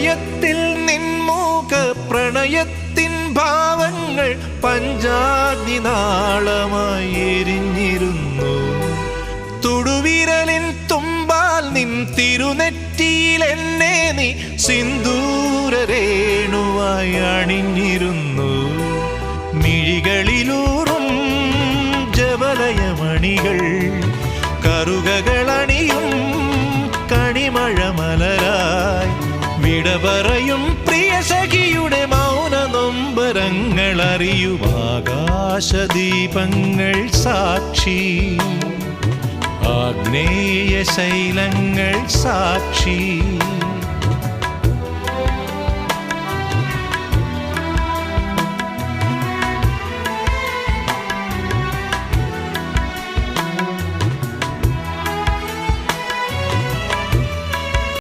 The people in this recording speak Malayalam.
ഹൃദയത്തിൽ നിൻമൂക പ്രണയത്തിൻ ഭാവങ്ങൾ പഞ്ചാഗ്നി നാളമായി എരിഞ്ഞിരുന്നു. തുടുവിരലിൻ തുമ്പാൽ നിൻ തിരുനെറ്റിയിൽ എന്നെ നീ സിന്ദൂരരേണുവായി അണിഞ്ഞിരുന്നു. മിഴികളിലൂറും ജവലയമണികൾ കറുകകളണിയും വിട പ്രിയ സഖിയുടെ മൗന നൊമ്പരങ്ങൾ അറിയും ആകാശദീപങ്ങൾ സാക്ഷി. ആഗ്നേയ ശൈലങ്ങൾ സാക്ഷി.